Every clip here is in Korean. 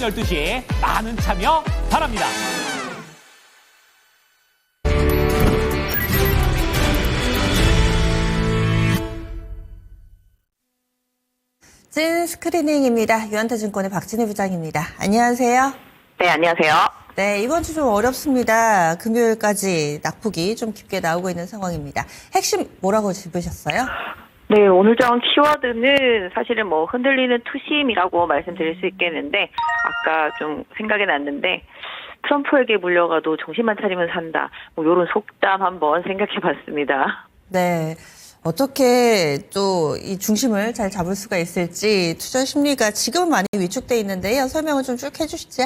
12시에 많은 참여 바랍니다. 찐 스크리닝입니다. 유한타증권의 박진희 부장입니다. 안녕하세요. 네, 안녕하세요. 네, 이번 주 좀 어렵습니다. 금요일까지 낙폭이 좀 깊게 나오고 있는 상황입니다. 핵심 뭐라고 짚으셨어요? 네, 오늘 장 키워드는 사실은 뭐 흔들리는 투심이라고 말씀드릴 수 있겠는데, 아까 좀 생각이 났는데, 트럼프에게 물려가도 정신만 차리면 산다. 뭐, 요런 속담 한번 생각해 봤습니다. 네. 어떻게 또 이 중심을 잘 잡을 수가 있을지 투자 심리가 지금은 많이 위축돼 있는데요. 설명을 좀 쭉 해주시죠.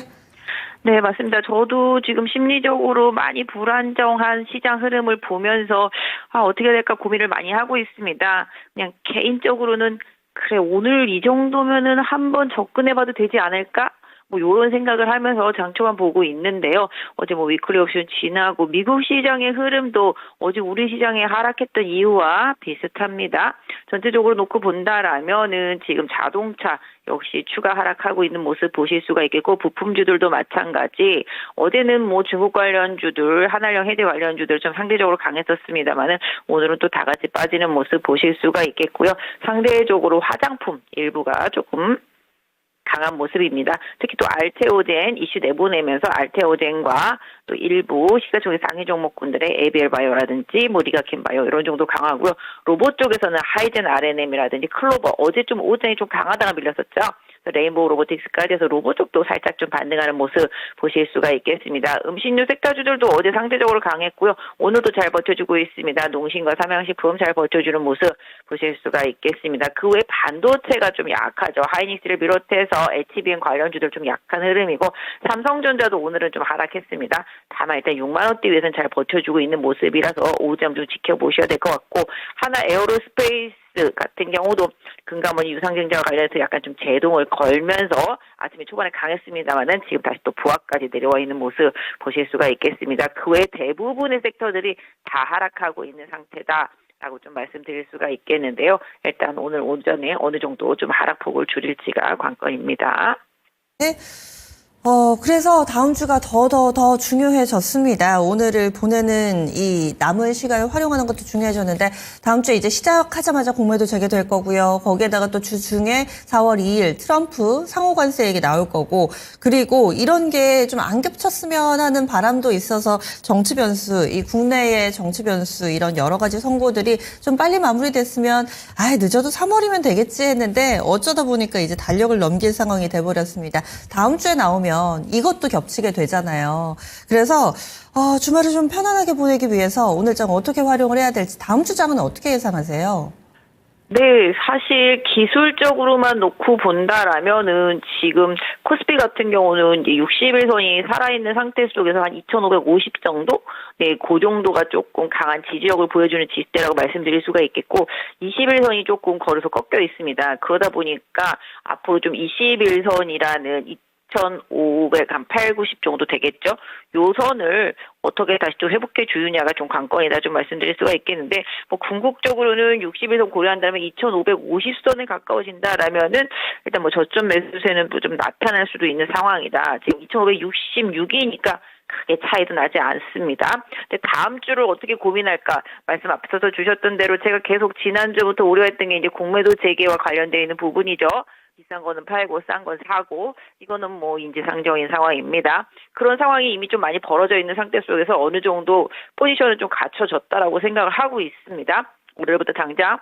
네, 맞습니다. 저도 지금 심리적으로 많이 불안정한 시장 흐름을 보면서 아, 어떻게 될까 고민을 많이 하고 있습니다. 그냥 개인적으로는 그래 오늘 이 정도면은 한번 접근해봐도 되지 않을까? 뭐 이런 생각을 하면서 장초만 보고 있는데요. 어제 뭐 위클리 옵션 지나고 미국 시장의 흐름도 어제 우리 시장에 하락했던 이유와 비슷합니다. 전체적으로 놓고 본다라면은 지금 자동차 역시 추가 하락하고 있는 모습 보실 수가 있겠고 부품주들도 마찬가지 어제는 뭐 중국 관련주들 하나령 해대 관련주들 좀 상대적으로 강했었습니다만은 오늘은 또 다 같이 빠지는 모습 보실 수가 있겠고요. 상대적으로 화장품 일부가 조금 강한 모습입니다. 특히 또 알테오젠 이슈 내보내면서 알테오젠과 또 일부 시가총액 상위 종목군들의 에비엘 바이오라든지 뭐 리가킨 바이오 이런 정도 강하고요. 로봇 쪽에서는 하이젠 RNM이라든지 클로버 어제 좀 오전에 좀 강하다가 밀렸었죠. 레인보우 로보틱스까지 해서 로봇 쪽도 살짝 좀 반등하는 모습 보실 수가 있겠습니다. 음식료 섹터주들도 어제 상대적으로 강했고요. 오늘도 잘 버텨주고 있습니다. 농심과 삼양식품 잘 버텨주는 모습 보실 수가 있겠습니다. 그 외 반도체가 좀 약하죠. 하이닉스를 비롯해서 HBM 관련주들 좀 약한 흐름이고 삼성전자도 오늘은 좀 하락했습니다. 다만 일단 6만 원대 위에서는 잘 버텨주고 있는 모습이라서 오점 좀 지켜보셔야 될 것 같고 하나 에어로스페이스 같은 경우도 금감원이 유상증자와 관련해서 약간 좀 제동을 걸면서 아침에 초반에 강했습니다만은 지금 다시 또 부하까지 내려와 있는 모습 보실 수가 있겠습니다. 그 외 대부분의 섹터들이 다 하락하고 있는 상태다. 라고 좀 말씀드릴 수가 있겠는데요. 일단 오늘 오전에 어느 정도 좀 하락폭을 줄일지가 관건입니다. 네. 어, 그래서 다음 주가 더, 더, 더 중요해졌습니다. 오늘을 보내는 이 남은 시간을 활용하는 것도 중요해졌는데, 다음 주에 이제 시작하자마자 공매도 재개될 거고요. 거기에다가 또 주중에 4월 2일 트럼프 상호 관세 얘기 나올 거고, 그리고 이런 게 좀 안 겹쳤으면 하는 바람도 있어서 정치 변수, 이 국내의 정치 변수, 이런 여러 가지 선거들이 좀 빨리 마무리됐으면, 아 늦어도 3월이면 되겠지 했는데, 어쩌다 보니까 이제 달력을 넘길 상황이 돼 버렸습니다. 다음 주에 나오면 이것도 겹치게 되잖아요. 그래서 어, 주말을 좀 편안하게 보내기 위해서 오늘 장 어떻게 활용을 해야 될지 다음 주 장은 어떻게 예상하세요? 네, 사실 기술적으로만 놓고 본다라면은 지금 코스피 같은 경우는 이제 60일선이 살아있는 상태 속에서 한 2,550 정도? 네, 그 정도가 조금 강한 지지력을 보여주는 지지대라고 말씀드릴 수가 있겠고, 20일선이 조금 걸어서 꺾여 있습니다. 그러다 보니까 앞으로 좀 21선이라는 2,500, 한 8, 90 정도 되겠죠? 요 선을 어떻게 다시 좀 회복해 주느냐가 좀 관건이다 좀 말씀드릴 수가 있겠는데, 뭐, 궁극적으로는 60에서 고려한다면 2,550선에 가까워진다라면은, 일단 뭐 저점 매수세는 좀 나타날 수도 있는 상황이다. 지금 2,566이니까 크게 차이도 나지 않습니다. 근데 다음 주를 어떻게 고민할까 말씀 앞서서 주셨던 대로 제가 계속 지난주부터 우려했던 게 이제 공매도 재개와 관련되어 있는 부분이죠. 비싼 거는 팔고 싼 건 사고 이거는 뭐 인지상정인 상황입니다. 그런 상황이 이미 좀 많이 벌어져 있는 상태 속에서 어느 정도 포지션은 좀 갖춰졌다라고 생각을 하고 있습니다. 올해부터 당장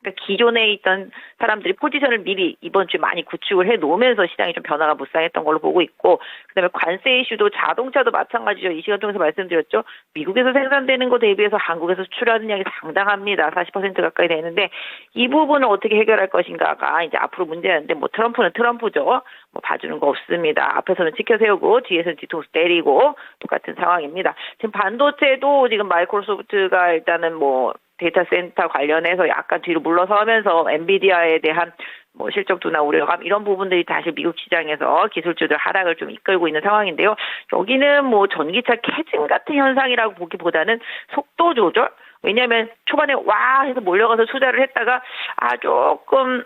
그러니까 기존에 있던 사람들이 포지션을 미리 이번 주에 많이 구축을 해 놓으면서 시장이 좀 변화가 무쌍했던 걸로 보고 있고 그다음에 관세 이슈도 자동차도 마찬가지죠. 이 시간 통해서 말씀드렸죠. 미국에서 생산되는 거 대비해서 한국에서 수출하는 양이 상당합니다. 40% 가까이 되는데 이 부분을 어떻게 해결할 것인가가 이제 앞으로 문제였는데 뭐 트럼프는 트럼프죠. 뭐 봐주는 거 없습니다. 앞에서는 지켜 세우고 뒤에서는 뒤통수 때리고 똑같은 상황입니다. 지금 반도체도 지금 마이크로소프트가 일단은 뭐 데이터 센터 관련해서 약간 뒤로 물러서면서 엔비디아에 대한 뭐 실적도나 우려감 이런 부분들이 다시 미국 시장에서 기술주들 하락을 좀 이끌고 있는 상황인데요. 여기는 뭐 전기차 캐징 같은 현상이라고 보기보다는 속도 조절 왜냐하면 초반에 와 해서 몰려가서 투자를 했다가 아 조금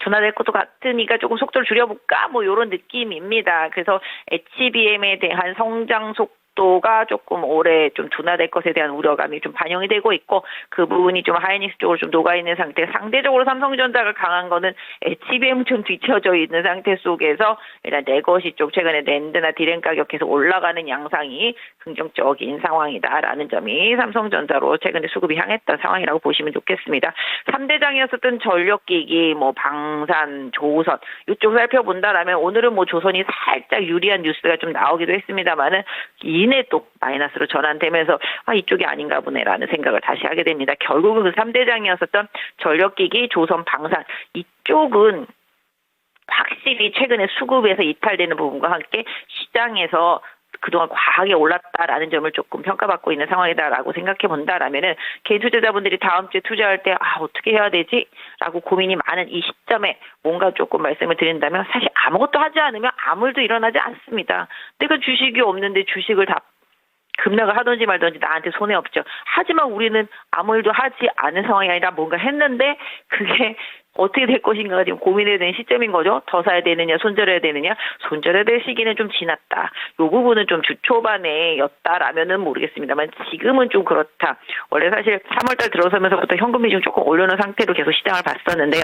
둔화될 것도 같으니까 조금 속도를 줄여볼까 뭐 이런 느낌입니다. 그래서 HBM에 대한 성장 속도 가 조금 올해 좀 둔화될 것에 대한 우려감이 좀 반영이 되고 있고 그 부분이 좀 하이닉스 쪽으로 좀 녹아 있는 상태. 상대적으로 삼성전자가 강한 거는 HBM 좀 뒤쳐져 있는 상태 속에서 일단 내것이 쪽 최근에 랜드나 디램 가격 계속 올라가는 양상이 긍정적인 상황이다라는 점이 삼성전자로 최근에 수급이 향했던 상황이라고 보시면 좋겠습니다. 3대장이었었던 전력기기, 뭐 방산, 조선 이쪽 살펴본다라면 오늘은 뭐 조선이 살짝 유리한 뉴스가 좀 나오기도 했습니다만은 이내 또 마이너스로 전환되면서 아 이쪽이 아닌가 보네라는 생각을 다시 하게 됩니다. 결국은 그 3대장이었었던 전력기기, 조선, 방산 이쪽은 확실히 최근에 수급에서 이탈되는 부분과 함께 시장에서 그동안 과하게 올랐다라는 점을 조금 평가받고 있는 상황이다라고 생각해 본다라면은 개인 투자자분들이 다음 주에 투자할 때 아 어떻게 해야 되지라고 고민이 많은 이 시점에 뭔가 조금 말씀을 드린다면 사실 아무것도 하지 않으면 아무 일도 일어나지 않습니다. 내가 주식이 없는데 주식을 다 급락을 하든지 말든지 나한테 손해 없죠. 하지만 우리는 아무 일도 하지 않은 상황이 아니라 뭔가 했는데 그게 어떻게 될 것인가가 지금 고민해야 되는 시점인 거죠. 더 사야 되느냐, 손절해야 되느냐. 손절해야 될 시기는 좀 지났다. 요 부분은 좀 주초반에 였다라면은 모르겠습니다만 지금은 좀 그렇다. 원래 사실 3월달 들어서면서부터 현금 비중 조금 올려놓은 상태로 계속 시장을 봤었는데요.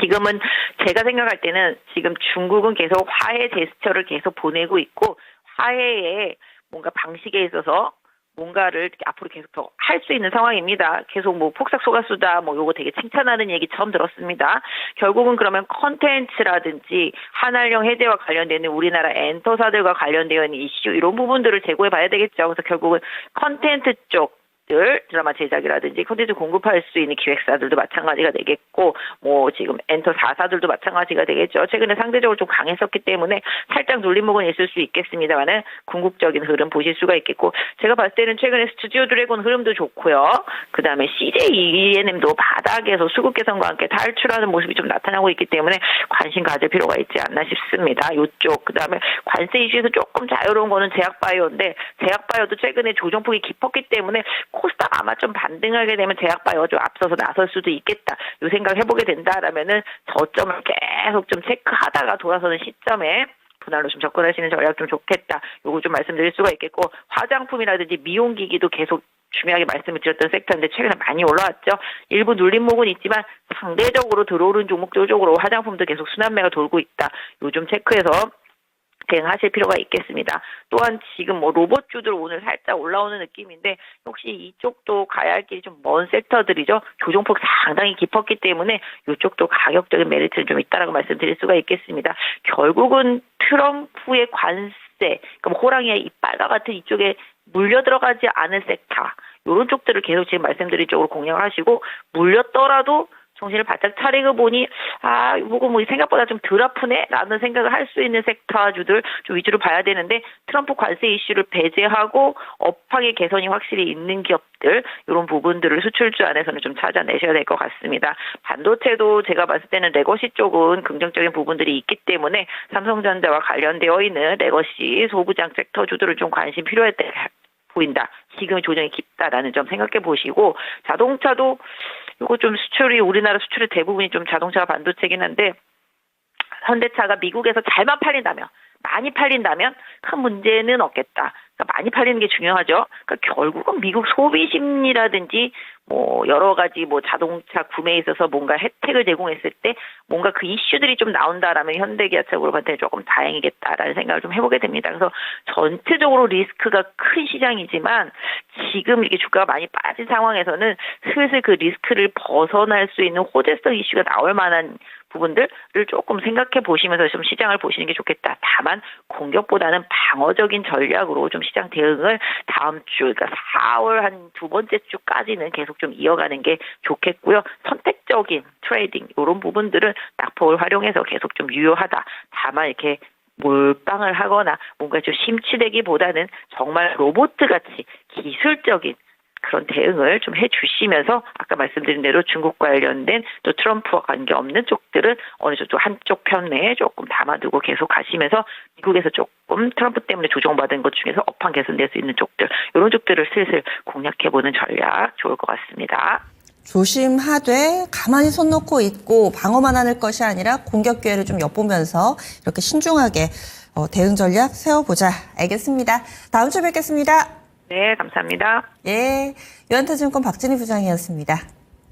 지금은 제가 생각할 때는 지금 중국은 계속 화해 제스처를 계속 보내고 있고 화해에 뭔가 방식에 있어서 뭔가를 앞으로 계속 더 할 수 있는 상황입니다. 계속 뭐 폭삭 소가수다 뭐 요거 되게 칭찬하는 얘기 처음 들었습니다. 결국은 그러면 컨텐츠라든지 한알령 해제와 관련되는 우리나라 엔터사들과 관련되어 있는 이슈 이런 부분들을 제고해 봐야 되겠죠. 그래서 결국은 컨텐츠 쪽 들 드라마 제작이라든지 콘텐츠 공급할 수 있는 기획사들도 마찬가지가 되겠고 뭐 지금 엔터 4사들도 마찬가지가 되겠죠. 최근에 상대적으로 좀 강했었기 때문에 살짝 눌림목은 있을 수 있겠습니다만은 궁극적인 흐름 보실 수가 있겠고 제가 봤을 때는 최근에 스튜디오 드래곤 흐름도 좋고요. 그다음에 CJ ENM도 바닥에서 수급 개선과 함께 탈출하는 모습이 좀 나타나고 있기 때문에 관심 가질 필요가 있지 않나 싶습니다. 요쪽 그다음에 관세 이슈에서 조금 자유로운 거는 제약바이오인데 제약바이오도 최근에 조정폭이 깊었기 때문에 코스닥 아마 좀 반등하게 되면 제약바이오가 좀 앞서서 나설 수도 있겠다. 요 생각 해보게 된다라면은 저점을 계속 좀 체크하다가 돌아서는 시점에 분할로 좀 접근하시는 전략 좀 좋겠다. 요거 좀 말씀드릴 수가 있겠고 화장품이라든지 미용기기도 계속 중요하게 말씀을 드렸던 섹터인데 최근에 많이 올라왔죠. 일부 눌림목은 있지만 상대적으로 들어오른 종목 쪽으로 화장품도 계속 순환매가 돌고 있다. 요즘 체크해서 대응하실 필요가 있겠습니다. 또한 지금 뭐 로봇주들 오늘 살짝 올라오는 느낌인데 혹시 이쪽도 가야 할 길이 좀 먼 섹터들이죠. 조정폭 상당히 깊었기 때문에 이쪽도 가격적인 메리트는 좀 있다라고 말씀드릴 수가 있겠습니다. 결국은 트럼프의 관세, 그러니까 뭐 호랑이의 이빨과 같은 이쪽에 물려 들어가지 않은 섹터 이런 쪽들을 계속 지금 말씀드린 쪽으로 공략하시고 물렸더라도 정신을 바짝 차리고 보니 아 이거 뭐 생각보다 좀 덜 아프네라는 생각을 할 수 있는 섹터주들 좀 위주로 봐야 되는데 트럼프 관세 이슈를 배제하고 업황의 개선이 확실히 있는 기업들 이런 부분들을 수출주 안에서는 좀 찾아내셔야 될 것 같습니다. 반도체도 제가 봤을 때는 레거시 쪽은 긍정적인 부분들이 있기 때문에 삼성전자와 관련되어 있는 레거시 소부장 섹터주들을 좀 관심 필요할 때 보인다. 지금 조정이 깊다라는 점 생각해 보시고 자동차도 이거 좀 수출이 우리나라 수출의 대부분이 좀 자동차 반도체긴 한데 현대차가 미국에서 잘만 팔린다면 많이 팔린다면 큰 문제는 없겠다. 그러니까 많이 팔리는 게 중요하죠. 그러니까 결국은 미국 소비 심리라든지 뭐 여러 가지 뭐 자동차 구매에 있어서 뭔가 혜택을 제공했을 때 뭔가 그 이슈들이 좀 나온다라면 현대기아차 그룹한테 조금 다행이겠다라는 생각을 좀 해보게 됩니다. 그래서 전체적으로 리스크가 큰 시장이지만 지금 이렇게 주가가 많이 빠진 상황에서는 슬슬 그 리스크를 벗어날 수 있는 호재성 이슈가 나올 만한 부분들을 조금 생각해 보시면서 좀 시장을 보시는 게 좋겠다. 다만 공격보다는 방어적인 전략으로 좀 시장 대응을 다음 주, 그러니까 4월 한 두 번째 주까지는 계속 좀 이어가는 게 좋겠고요. 선택적인 트레이딩 이런 부분들은 낙폭을 활용해서 계속 좀 유효하다. 다만 이렇게 몰빵을 하거나 뭔가 좀 심취되기보다는 정말 로봇 같이 기술적인 그런 대응을 좀 해주시면서 아까 말씀드린 대로 중국과 관련된 또 트럼프와 관계 없는 쪽들은 어느 정도 한쪽 편에 조금 담아두고 계속 가시면서 미국에서 조금 트럼프 때문에 조정받은 것 중에서 업황 개선될 수 있는 쪽들 이런 쪽들을 슬슬 공략해보는 전략 좋을 것 같습니다. 조심하되 가만히 손 놓고 있고 방어만 하는 것이 아니라 공격 기회를 좀 엿보면서 이렇게 신중하게 어, 대응 전략 세워보자. 알겠습니다. 다음 주에 뵙겠습니다. 네, 감사합니다. 예, 유한타증권 박진희 부장이었습니다.